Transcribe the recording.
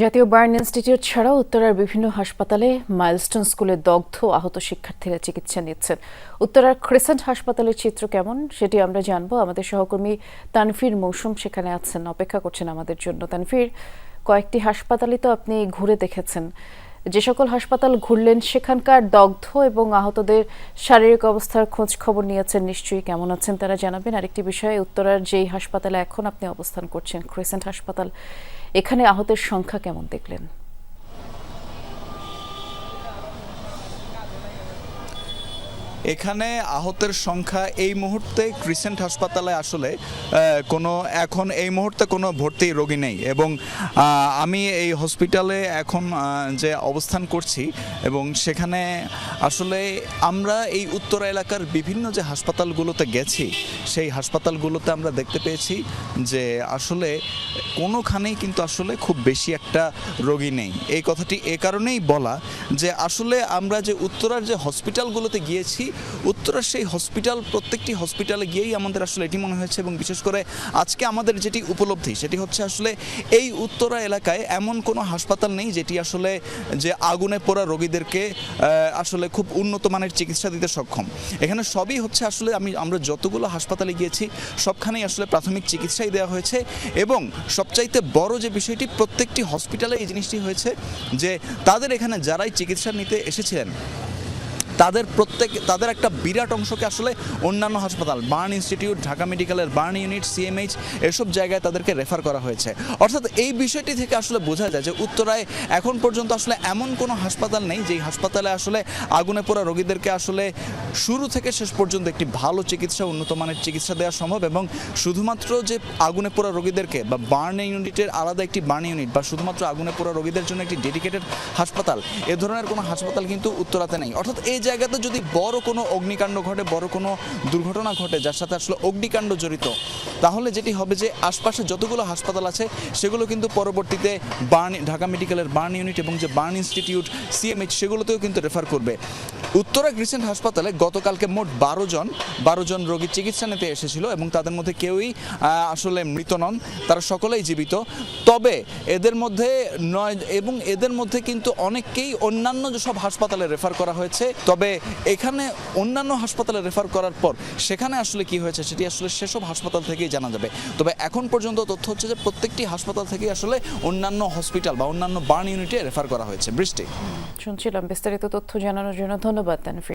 জাতীয় burn institute ছাড়াও উত্তরার বিভিন্ন হাসপাতালে মাইলস্টোন স্কুলে দগ্ধ আহত শিক্ষার্থীরা চিকিৎসা নিচ্ছেন। উত্তরার ক্রিসেন্ট হাসপাতালের চিত্র কেমন সেটি আমরা জানব। আমাদের সহকর্মী তানফির মৌসুম সেখানে আছেন, অপেক্ষা করছেন আমাদের জন্য। তানফির কয়েকটি হাসপাতালই তো আপনি ঘুরে দেখেছেন। যে সকল হাসপাতাল ঘুরলেন, সেখানকার দগ্ধ এবং আহতদের শারীরিক অবস্থার খোঁজ খবর নিয়েছেন নিশ্চয়ই। কেমন আছেন তারা জানাবেন। আরেকটি বিষয়ে উত্তরার যেই হাসপাতালে এখন আপনি অবস্থান করছেন, ক্রেসেন্ট হাসপাতাল, এখানে আহতের সংখ্যা কেমন দেখলেন? এখানে আহতের সংখ্যা এই মুহূর্তে ক্রিসেন্ট হাসপাতালে আসলে কোনো, এখন এই মুহূর্তে কোনো ভর্তি রোগী নেই এবং আমি এই হসপিটালে এখন যে অবস্থান করছি এবং সেখানে আসলে আমরা এই উত্তরা এলাকার বিভিন্ন যে হাসপাতালগুলোতে গেছি, সেই হাসপাতালগুলোতে আমরা দেখতে পেয়েছি যে আসলে কোনোখানেই কিন্তু আসলে খুব বেশি একটা রোগী নেই। এই কথাটি এ কারণেই বলা যে আসলে আমরা যে উত্তরার যে হসপিটালগুলোতে গিয়েছি উত্তরার সেই হসপিটাল প্রত্যেকটি হসপিটালে গিয়েই আমাদের আসলে এটি মনে হয়েছে এবং বিশেষ করে আজকে আমাদের যেটি উপলব্ধি, সেটি হচ্ছে আসলে এই উত্তরা এলাকায় এমন কোনো হাসপাতাল নেই যেটি আসলে যে আগুনে পোড়া রোগীদেরকে আসলে খুব উন্নত মানের চিকিৎসা দিতে সক্ষম। এখানে সবই হচ্ছে আসলে আমি, আমরা যতগুলো হাসপাতালে গিয়েছি, সবখানেই আসলে প্রাথমিক চিকিৎসাই দেওয়া হয়েছে এবং সবচাইতে বড় যে বিষয়টি, প্রত্যেকটি হসপিটালে এই জিনিসটি হয়েছে যে তাদের এখানে যারাই চিকিৎসা নিতে এসেছিলেন তাদের প্রত্যেক তাদের একটা বিরাট অংশকে আসলে অন্যান্য হাসপাতাল, বার্ন ইনস্টিটিউট, ঢাকা মেডিকেলের বার্ন ইউনিট, সিএমএইচ, এসব জায়গায় তাদেরকে রেফার করা হয়েছে। অর্থাৎ এই বিষয়টি থেকে আসলে বোঝা যায় যে উত্তরায় এখন পর্যন্ত আসলে এমন কোনো হাসপাতাল নেই যেই হাসপাতালে আসলে আগুনে পোড়া রোগীদেরকে আসলে শুরু থেকে শেষ পর্যন্ত একটি ভালো চিকিৎসা, উন্নত মানের চিকিৎসা দেওয়া সম্ভব এবং শুধুমাত্র যে আগুনে পোড়া রোগীদেরকে বা বার্ন ইউনিটের আলাদা একটি বার্ন ইউনিট বা শুধুমাত্র আগুনে পোড়া রোগীদের জন্য একটি ডেডিকেটেড হাসপাতাল, এ ধরনের কোনো হাসপাতাল কিন্তু উত্তরাতে নেই। অর্থাৎ এই জায়গাতে যদি বড় কোনো অগ্নিকাণ্ড ঘটে, বড় কোনো দুর্ঘটনা ঘটে, যার সাথে আসলে অগ্নিকাণ্ড জড়িত, তাহলে যেটি হবে যে আশপাশে যতগুলো হাসপাতাল আছে, সেগুলো কিন্তু পরবর্তীতে বার্ন ঢাকা মেডিকেলের বার্ন ইউনিট এবং যে বার্ন ইনস্টিটিউট, সিএমএইচ, সেগুলোতেও কিন্তু রেফার করবে। উত্তরা গ্রিসেন্ট হাসপাতালে গতকালকে মোট বারো জন বারো জন রোগী চিকিৎসা নিতে এসেছিল এবং তাদের মধ্যে কেউই আসলে মৃত নন। তারা সকলেই জীবিত। তবে এদের মধ্যে নয়, এবং এদের মধ্যে কিন্তু অনেককেই অন্যান্য যেসব হাসপাতালে রেফার করা হয়েছে, তবে এখানে অন্যান্য হাসপাতালে রেফার করার পর সেখানে আসলে কি হয়েছে সেটি আসলে সেসব হাসপাতাল থেকেই জানা যাবে। তবে এখন পর্যন্ত তথ্য হচ্ছে যে প্রত্যেকটি হাসপাতাল থেকেই আসলে অন্যান্য হসপিটাল বা অন্যান্য বার্ন ইউনিটে রেফার করা হয়েছে। বৃষ্টি। শুনছিলাম বিস্তারিত তথ্য জানানোর জন্য। ধন্যবাদ তানফির